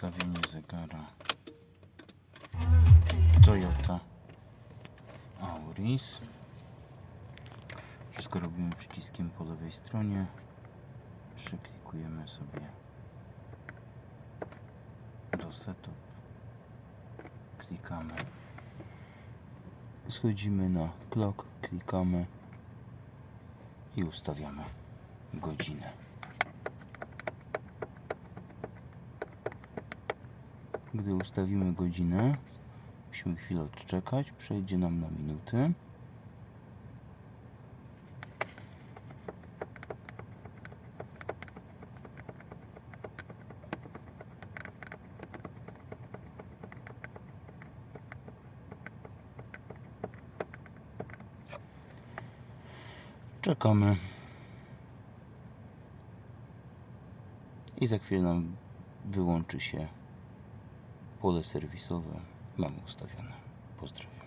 ustawienie zegara Toyota Auris. Wszystko robimy przyciskiem po lewej stronie. Przyklikujemy sobie do setup. Klikamy. Schodzimy na clock, klikamy i ustawiamy godzinę. Gdy ustawimy godzinę, musimy chwilę odczekać, przejdzie nam na minuty. Czekamy. I za chwilę nam wyłączy się pole serwisowe. Mamy ustawione. Pozdrawiam.